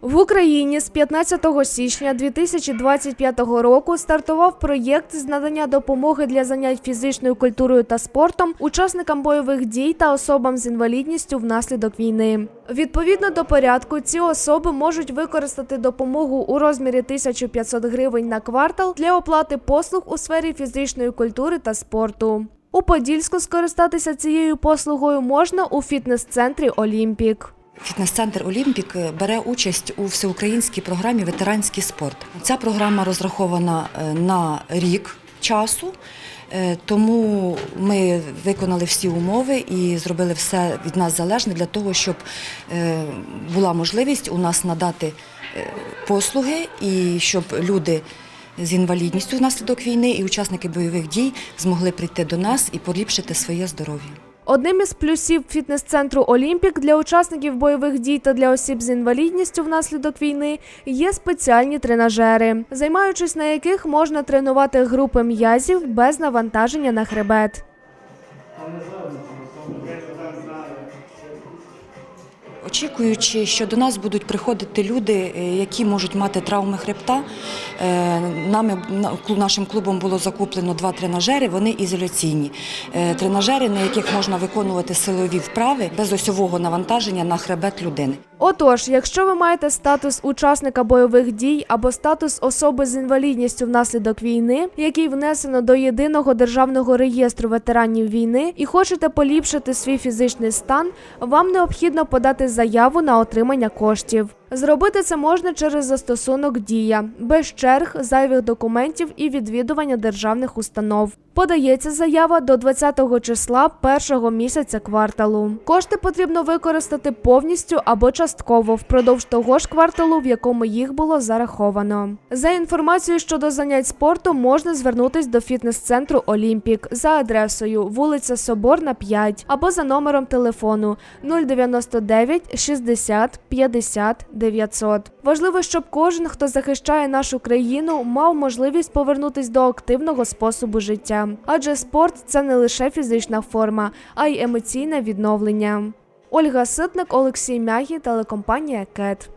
В Україні з 15 січня 2025 року стартував проєкт з надання допомоги для занять фізичною культурою та спортом учасникам бойових дій та особам з інвалідністю внаслідок війни. Відповідно до порядку, ці особи можуть використати допомогу у розмірі 1500 гривень на квартал для оплати послуг у сфері фізичної культури та спорту. У Подільську скористатися цією послугою можна у фітнес-центрі Олімпік. Фітнес-центр Олімпік бере участь у всеукраїнській програмі Ветеранський спорт. Ця програма розрахована е, на рік часу, е, тому ми виконали всі умови і зробили все від нас залежне для того, щоб е, була можливість у нас надати послуги і щоб люди. З інвалідністю внаслідок війни і учасники бойових дій змогли прийти до нас і поліпшити своє здоров'я. Одним із плюсів фітнес-центру Олімпік для учасників бойових дій та для осіб з інвалідністю внаслідок війни є спеціальні тренажери, займаючись на яких можна тренувати групи м'язів без навантаження на хребет. Очікуючи, що до нас будуть приходити люди, е, які можуть мати травми хребта, е, нами нашим клубом було закуплено два тренажери. Вони ізоляційні. Е, Тренажери, на яких можна виконувати силові вправи без осьового навантаження на хребет людини. Отож, якщо ви маєте статус учасника бойових дій або статус особи з інвалідністю внаслідок війни, який внесено до єдиного державного реєстру ветеранів війни, і хочете поліпшити свій фізичний стан, вам необхідно подати заяву на отримання коштів. Зробити це можна через застосунок Дія без черг, зайвих документів і відвідування державних установ. Подається заява до 20 числа першого місяця кварталу. Кошти потрібно використати повністю або частково впродовж того ж кварталу, в якому їх було зараховано. За інформацією щодо занять спорту можна звернутись до фітнес-центру Олімпік за адресою вулиця Соборна 5 або за номером телефону 099 60 50 900. Важливо, щоб кожен, хто захищає нашу країну, мав можливість повернутися до активного способу життя. Адже спорт це не лише фізична форма, а й емоційне відновлення. Ольга Ситник, Олексій Мягі, телекомпанія КЕТ.